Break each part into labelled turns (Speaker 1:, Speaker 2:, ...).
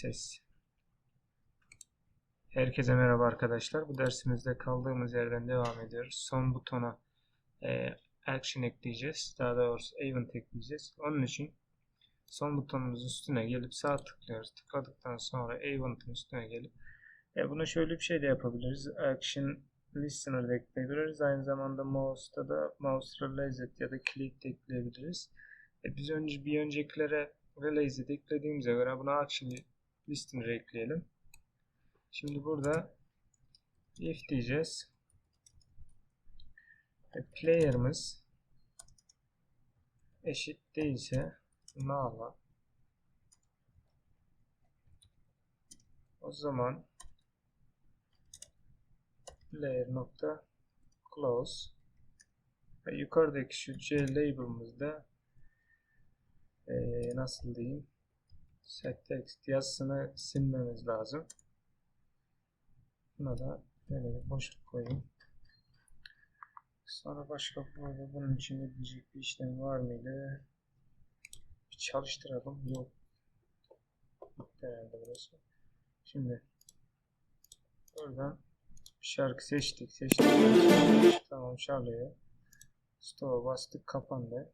Speaker 1: Ses. Herkese merhaba arkadaşlar. Bu dersimizde kaldığımız yerden devam ediyoruz. Son butona e, action ekleyeceğiz. Daha doğrusu event ekleyeceğiz. Onun için son butonumuzun üstüne gelip sağ tıklıyoruz. Tıkladıktan sonra event'ın üstüne gelip e, buna şöyle bir şey de yapabiliriz. Action listener de ekleyebiliriz. Aynı zamanda mouse'da da mouse realized ya da click de ekleyebiliriz. E, biz önce bir öncekilere realized eklediğimize göre buna action listener ekleyelim. Şimdi burada if diyeceğiz. E, player'ımız eşit değilse nala o zaman player nokta close ve yukarıdaki şu c label'ımızda e, nasıl diyeyim set text yazısını silmemiz lazım. Buna da böyle bir boşluk koyayım. Sonra başka burada bunun için edilecek bir işlem var mıydı? Bir çalıştıralım. Yok. Herhalde burası. Şimdi buradan şarkı seçtik. Seçtik. Tamam çalıyor. Stop'a bastık. Kapandı.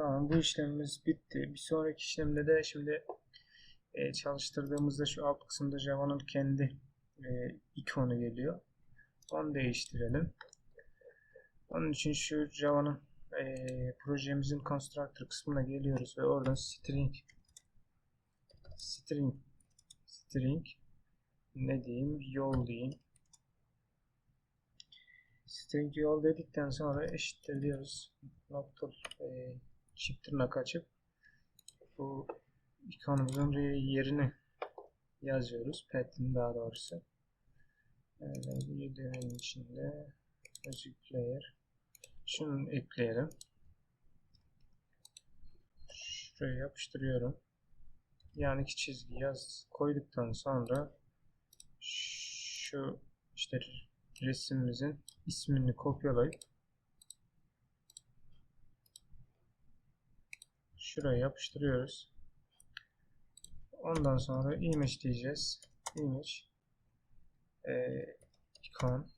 Speaker 1: Tamam bu işlemimiz bitti. Bir sonraki işlemde de şimdi e, çalıştırdığımızda şu alt kısımda Java'nın kendi e, ikonu geliyor. Onu değiştirelim. Onun için şu Java'nın e, projemizin constructor kısmına geliyoruz ve oradan string string string ne diyeyim yol diyeyim string yol dedikten sonra eşittir diyoruz nokta e, çift tırnak açıp bu ikonumuzun yerini yazıyoruz. Pet'in daha doğrusu. Evet, bir deneyin içinde Magic Player. Şunu ekleyelim. Şuraya yapıştırıyorum. Yani iki çizgi yaz koyduktan sonra şu işte resimimizin ismini kopyalayıp şuraya yapıştırıyoruz. Ondan sonra image diyeceğiz. Image e, icon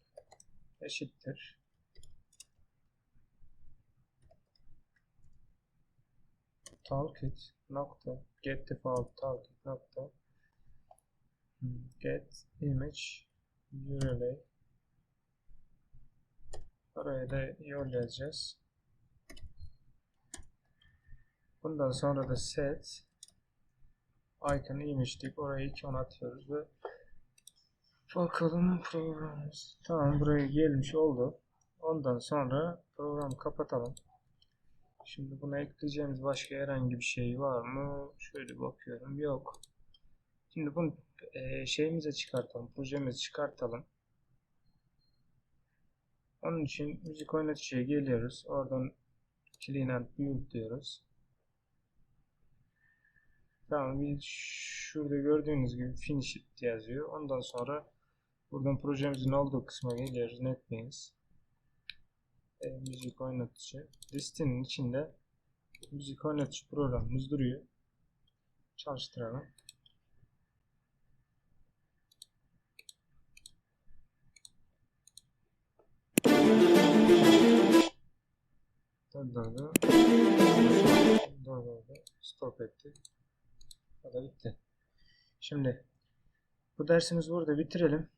Speaker 1: eşittir. Toolkit nokta get default toolkit nokta get image URL Oraya da yol yazacağız. Bundan sonra da set icon image deyip oraya icon atıyoruz ve bakalım programımız. Tamam buraya gelmiş oldu. Ondan sonra programı kapatalım. Şimdi buna ekleyeceğimiz başka herhangi bir şey var mı? Şöyle bakıyorum. Yok. Şimdi bunu e, şeyimize çıkartalım. Projemizi çıkartalım. Onun için müzik oynatıcıya geliyoruz. Oradan clean and build diyoruz. Tamam biz şurada gördüğünüz gibi finish it yazıyor. Ondan sonra buradan projemizin olduğu kısma geliyoruz. NetBeans e, müzik oynatıcı. Listenin içinde müzik oynatıcı programımız duruyor. Çalıştıralım. Durdurdu. Durdurdu. Stop etti. O da bitti. Şimdi bu dersimizi burada bitirelim.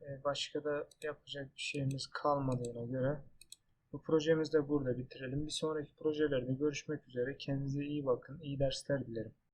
Speaker 1: Ee, başka da yapacak bir şeyimiz kalmadığına göre bu projemizi de burada bitirelim. Bir sonraki projelerde görüşmek üzere. Kendinize iyi bakın. İyi dersler dilerim.